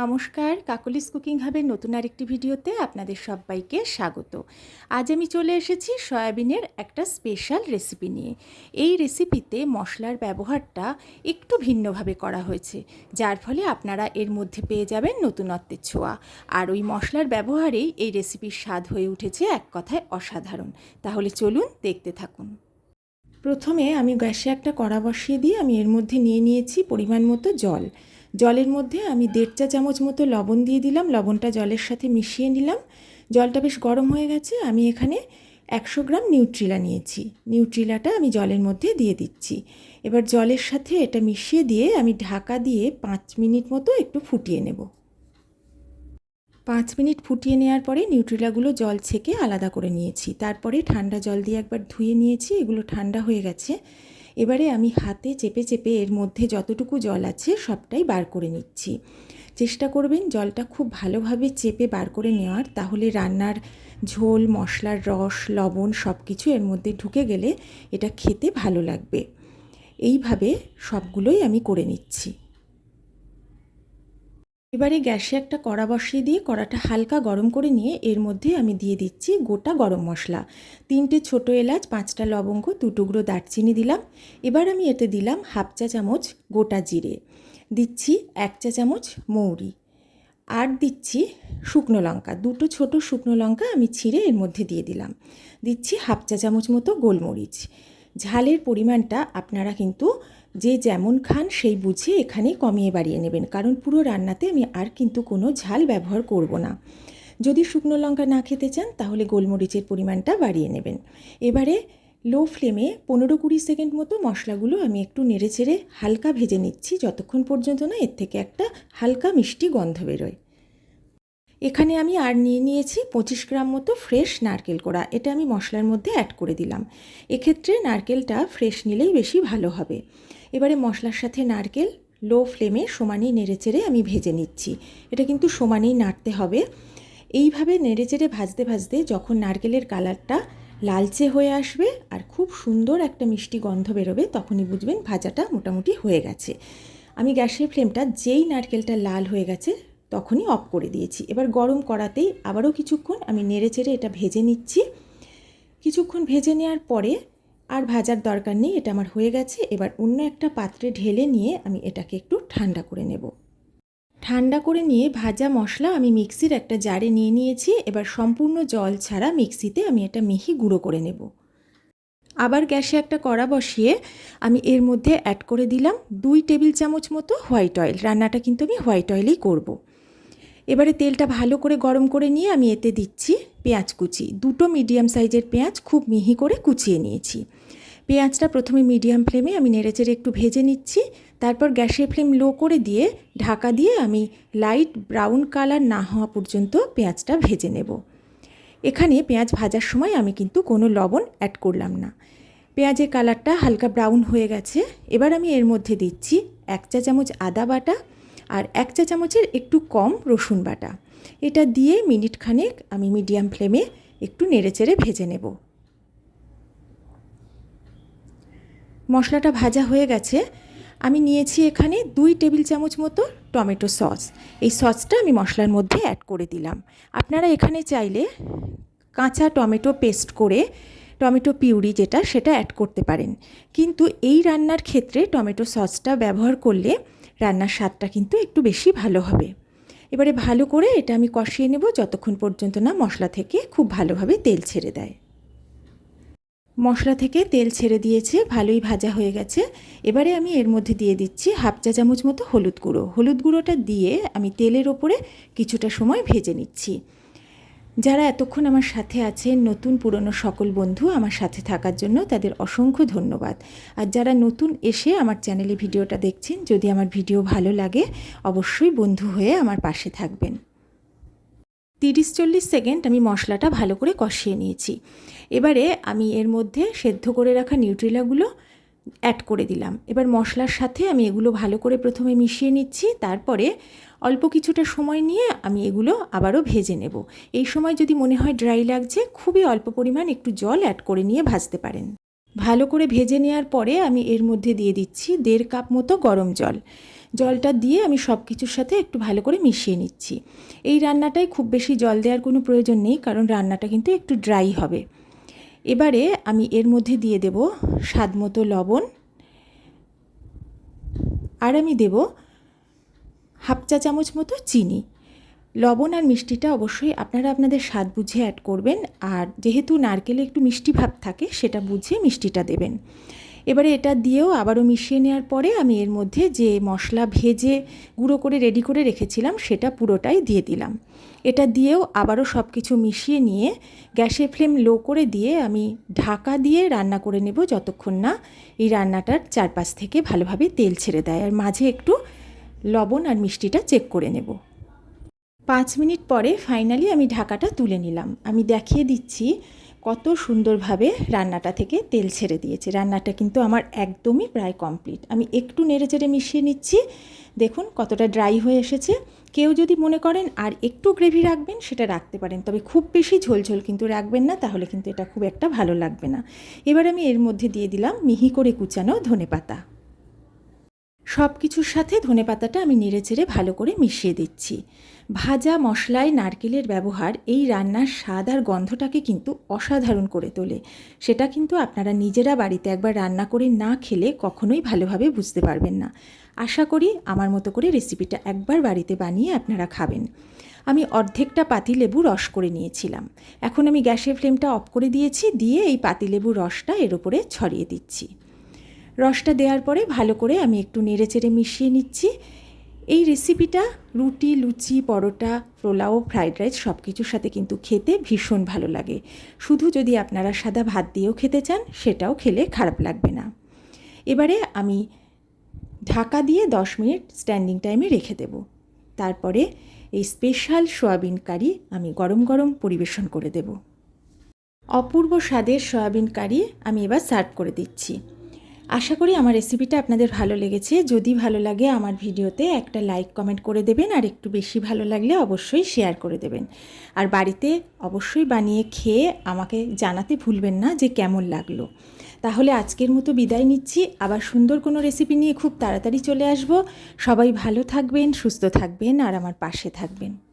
নমস্কার, কাকলিস কুকিং হাবের নতুন আরেকটি ভিডিওতে আপনাদের সবাইকে স্বাগত। আজ আমি চলে এসেছি সয়াবিনের একটা স্পেশাল রেসিপি নিয়ে। এই রেসিপিতে মশলার ব্যবহারটা একটু ভিন্নভাবে করা হয়েছে, যার ফলে আপনারা এর মধ্যে পেয়ে যাবেন নতুনত্বের ছোঁয়া। আর ওই মশলার ব্যবহারেই এই রেসিপির স্বাদ হয়ে উঠেছে এক কথায় অসাধারণ। তাহলে চলুন দেখতে থাকুন। প্রথমে আমি গ্যাসে একটা কড়া বসিয়ে দিয়ে আমি এর মধ্যে নিয়ে নিয়েছি পরিমাণ মতো জল। জলের মধ্যে আমি দেড় চা চামচ মতো লবণ দিয়ে দিলাম, লবণটা জলের সাথে মিশিয়ে নিলাম। জলটা বেশ গরম হয়ে গেছে, আমি এখানে একশো গ্রাম নিউট্রিলা নিয়েছি। নিউট্রিলাটা আমি জলের মধ্যে দিয়ে দিচ্ছি। এবার জলের সাথে এটা মিশিয়ে দিয়ে আমি ঢাকা দিয়ে পাঁচ মিনিট মতো একটু ফুটিয়ে নেব। পাঁচ মিনিট ফুটিয়ে নেওয়ার পরে নিউট্রিলাগুলো জল ছেঁকে আলাদা করে নিয়েছি। তারপরে ঠান্ডা জল দিয়ে একবার ধুয়ে নিয়েছি, এগুলো ঠান্ডা হয়ে গেছে। এবারে আমি হাতে চেপে চেপে এর মধ্যে যতটুকু জল আছে সবটাই বার করে নিচ্ছি। চেষ্টা করবেন জলটা খুব ভালোভাবে চেপে বার করে নেওয়ার, তাহলে রান্নার ঝোল, মশলার রস, লবণ সব কিছু এর মধ্যে ঢুকে গেলে এটা খেতে ভালো লাগবে। এইভাবে সবগুলোই আমি করে নিচ্ছি। এবারে গ্যাসে একটা কড়া বসিয়ে দিয়ে কড়াটা হালকা গরম করে নিয়ে এর মধ্যে আমি দিয়ে দিচ্ছি গোটা গরম মশলা। তিনটে ছোটো এলাচ, পাঁচটা লবঙ্গ, দু টুকরো দারচিনি দিলাম। এবার আমি এতে দিলাম হাফ চা চামচ গোটা জিরে। দিচ্ছি এক চা চামচ মৌরি। আর দিচ্ছি শুকনো লঙ্কা, দুটো ছোট শুকনো লঙ্কা আমি ছিঁড়ে এর মধ্যে দিয়ে দিলাম। দিচ্ছি হাফ চা চামচ মতো গোলমরিচ। ঝালের পরিমাণটা আপনারা কিন্তু যে যেমন খান সেই বুঝে এখানে কমিয়ে বাড়িয়ে নেবেন। কারণ পুরো রান্নাতে আমি আর কিন্তু কোনো ঝাল ব্যবহার করব না। যদি শুকনো লঙ্কা না খেতে চান তাহলে গোলমরিচের পরিমাণটা বাড়িয়ে নেবেন। এবারে লো ফ্লেমে পনেরো কুড়ি সেকেন্ড মতো মশলাগুলো আমি একটু নেড়ে চেড়ে হালকা ভেজে নিচ্ছি। যতক্ষণ পর্যন্ত না এর থেকে একটা হালকা মিষ্টি গন্ধ বেরোয়। এখানে আমি আর নিয়ে নিয়েছি পঁচিশ গ্রাম মতো ফ্রেশ নারকেল কোড়া। এটা আমি মশলার মধ্যে অ্যাড করে দিলাম। এক্ষেত্রে নারকেলটা ফ্রেশ নিলেই বেশি ভালো হবে। এবারে মশলার সাথে নারকেল লো ফ্লেমে সমানেই নেড়েচেড়ে আমি ভেজে নিচ্ছি। এটা কিন্তু সমানেই নাড়তে হবে। এইভাবে নেড়েচেড়ে ভাজতে ভাজতে যখন নারকেলের কালারটা লালচে হয়ে আসবে আর খুব সুন্দর একটা মিষ্টি গন্ধ বেরোবে, তখনই বুঝবেন ভাজাটা মোটামুটি হয়ে গেছে। আমি গ্যাসের ফ্লেমটা যেই নারকেলটা লাল হয়ে গেছে তখনই অফ করে দিয়েছি। এবার গরম করাতেই আবারও কিছুক্ষণ আমি নেড়ে চেড়ে এটা ভেজে নিচ্ছি। কিছুক্ষণ ভেজে নেওয়ার পরে আর ভাজার দরকার নেই, এটা আমার হয়ে গেছে। এবার অন্য একটা পাত্রে ঢেলে নিয়ে আমি এটাকে একটু ঠান্ডা করে নেব। ঠান্ডা করে নিয়ে ভাজা মশলা আমি মিক্সির একটা জারে নিয়ে নিয়েছি। এবার সম্পূর্ণ জল ছাড়া মিক্সিতে আমি এটা মিহি গুঁড়ো করে নেব। আবার গ্যাসে একটা কড়া বসিয়ে আমি এর মধ্যে অ্যাড করে দিলাম দুই টেবিল চামচ মতো হোয়াইট অয়েল রান্নাটা কিন্তু আমি হোয়াইট অয়েলেই করব। এবারে তেলটা ভালো করে গরম করে নিয়ে আমি এতে দিচ্ছি পেঁয়াজ কুচি। দুটো মিডিয়াম সাইজের পেঁয়াজ খুব মিহি করে কুচিয়ে নিয়েছি। পেঁয়াজটা প্রথমে মিডিয়াম ফ্লেমে আমি নেড়েচেড়ে একটু ভেজে নিচ্ছি। তারপর গ্যাসের ফ্লেম লো করে দিয়ে ঢাকা দিয়ে আমি লাইট ব্রাউন কালার না হওয়া পর্যন্ত পেঁয়াজটা ভেজে নেব। এখানে পেঁয়াজ ভাজার সময় আমি কিন্তু কোনো লবণ অ্যাড করলাম না। পেঁয়াজের কালারটা হালকা ব্রাউন হয়ে গেছে। এবার আমি এর মধ্যে দিচ্ছি এক চা চামচ আদা বাটা আর এক চা চামচের একটু কম রসুন বাটা। এটা দিয়ে মিনিট খানেক আমি মিডিয়াম ফ্লেমে একটু নেড়েচেড়ে ভেজে নেব। মশলাটা ভাজা হয়ে গেছে। আমি নিয়েছি এখানে দুই টেবিল চামচ মতো টমেটো সস। এই সসটা আমি মশলার মধ্যে অ্যাড করে দিলাম। আপনারা এখানে চাইলে কাঁচা টমেটো পেস্ট করে টমেটো পিউরি যেটা সেটা অ্যাড করতে পারেন। কিন্তু এই রান্নার ক্ষেত্রে টমেটো সসটা ব্যবহার করলে রান্নার স্বাদটা কিন্তু একটু বেশি ভালো হবে। এবারে ভালো করে এটা আমি কষিয়ে নেব যতক্ষণ পর্যন্ত না মশলা থেকে খুব ভালোভাবে তেল ছেড়ে দেয়। মশলা থেকে তেল ছেড়ে দিয়েছে, ভালোই ভাজা হয়ে গেছে। এবারে আমি এর মধ্যে দিয়ে দিচ্ছি হাফ চা চামচ মতো হলুদ গুঁড়ো। হলুদ গুঁড়োটা দিয়ে আমি তেলের ওপরে কিছুটা সময় ভেজে নিচ্ছি। যারা এতক্ষণ আমার সাথে আছেন, নতুন পুরনো সকল বন্ধু আমার সাথে থাকার জন্য তাদের অসংখ্য ধন্যবাদ। আর যারা নতুন এসে আমার চ্যানেলে ভিডিওটা দেখছেন, যদি আমার ভিডিও ভালো লাগে, অবশ্যই বন্ধু হয়ে আমার পাশে থাকবেন। তিরিশ চল্লিশ সেকেন্ড আমি মশলাটা ভালো করে কষিয়ে নিয়েছি। এবারে আমি এর মধ্যে সেদ্ধ করে রাখা নিউট্রিলাগুলো অ্যাড করে দিলাম। এবার মশলার সাথে আমি এগুলো ভালো করে প্রথমে মিশিয়ে নিচ্ছি, তারপরে অল্প কিছুটা সময় নিয়ে আমি এগুলো আবারও ভেজে নেব। এই সময় যদি মনে হয় ড্রাই লাগছে, খুবই অল্প পরিমাণ একটু জল অ্যাড করে নিয়ে ভাজতে পারেন। ভালো করে ভেজে নেওয়ার পরে আমি এর মধ্যে দিয়ে দিচ্ছি দেড় কাপ মতো গরম জল। জলটা দিয়ে আমি সব কিছুর সাথে একটু ভালো করে মিশিয়ে নিচ্ছি। এই রান্নাটায় খুব বেশি জল দেওয়ার কোনো প্রয়োজন নেই, কারণ রান্নাটা কিন্তু একটু ড্রাই হবে। এবারে আমি এর মধ্যে দিয়ে দেব স্বাদ মতো লবণ। আর আমি দেব হাফ চা চামচ মতো চিনি। লবণ আর মিষ্টিটা অবশ্যই আপনারা আপনাদের স্বাদ বুঝে অ্যাড করবেন। আর যেহেতু নারকেলে একটু মিষ্টি ভাব থাকে, সেটা বুঝে মিষ্টিটা দেবেন। এবারে এটা দিয়েও আবারও মিশিয়ে নেওয়ার পরে আমি এর মধ্যে যে মশলা ভেজে গুঁড়ো করে রেডি করে রেখেছিলাম, সেটা পুরোটাই দিয়ে দিলাম। এটা দিয়েও আবারও সব কিছু মিশিয়ে নিয়ে গ্যাসের ফ্লেম লো করে দিয়ে আমি ঢাকা দিয়ে রান্না করে নেব যতক্ষণ না এই রান্নাটার চারপাশ থেকে ভালোভাবে তেল ছেড়ে দেয় আর মাঝে একটু লবণ আর মিষ্টিটা চেক করে নেব। পাঁচ মিনিট পরে ফাইনালি আমি ঢাকাটা তুলে নিলাম। আমি দেখিয়ে দিচ্ছি কত সুন্দরভাবে রান্নাটা থেকে তেল ছেড়ে দিয়েছে। রান্নাটা কিন্তু আমার একদমই প্রায় কমপ্লিট। আমি একটু নেড়ে চেড়ে মিশিয়ে নিচ্ছি। দেখুন কতটা ড্রাই হয়ে এসেছে। কেউ যদি মনে করেন আর একটু গ্রেভি রাখবেন, সেটা রাখতে পারেন। তবে খুব বেশি ঝোলঝোল কিন্তু রাখবেন না, তাহলে কিন্তু এটা খুব একটা ভালো লাগবে না। এবার আমি এর মধ্যে দিয়ে দিলাম মিহি করে কুচানো ধনে পাতা সব কিছুর সাথে ধনে পাতাটা আমি নেড়ে চেড়ে ভালো করে মিশিয়ে দিচ্ছি। ভাজা মশলায় নারকেলের ব্যবহার এই রান্নার স্বাদ আর গন্ধটাকে কিন্তু অসাধারণ করে তোলে। সেটা কিন্তু আপনারা নিজেরা বাড়িতে একবার রান্না করে না খেলে কখনোই ভালোভাবে বুঝতে পারবেন না। আশা করি আমার মতো করে রেসিপিটা একবার বাড়িতে বানিয়ে আপনারা খাবেন। আমি অর্ধেকটা পাতিলেবু রস করে নিয়েছিলাম। এখন আমি গ্যাসের ফ্লেমটা অফ করে দিয়েছি, দিয়ে এই পাতিলেবু রসটা এর উপরে ছড়িয়ে দিচ্ছি। রসটা দেওয়ার পরে ভালো করে আমি একটু নেড়ে চেড়ে মিশিয়ে নিচ্ছি। এই রেসিপিটা রুটি, লুচি, পরোটা, পোলাও ফ্রাইড রাইস সব কিছুর সাথে কিন্তু খেতে ভীষণ ভালো লাগে। শুধু যদি আপনারা সাদা ভাত দিয়েও খেতে চান, সেটাও খেলে খারাপ লাগবে না। এবারে আমি ঢাকা দিয়ে দশ মিনিট স্ট্যান্ডিং টাইমে রেখে দেব। তারপরে এই স্পেশাল সোয়াবিন কারি আমি গরম গরম পরিবেশন করে দেব। অপূর্ব স্বাদের সয়াবিন কারি আমি এবার সার্ভ করে দিচ্ছি। আশা করি আমার রেসিপিটা আপনাদের ভালো লেগেছে। যদি ভালো লাগে আমার ভিডিওতে একটা লাইক কমেন্ট করে দেবেন, আর একটু বেশি ভালো লাগলে অবশ্যই শেয়ার করে দেবেন। আর বাড়িতে অবশ্যই বানিয়ে খেয়ে আমাকে জানাতে ভুলবেন না যে কেমন লাগল। তাহলে আজকের মতো বিদায় নিচ্ছি। আবার সুন্দর কোনো রেসিপি নিয়ে খুব তাড়াতাড়ি চলে আসব। সবাই ভালো থাকবেন, সুস্থ থাকবেন, আর আমার পাশে থাকবেন।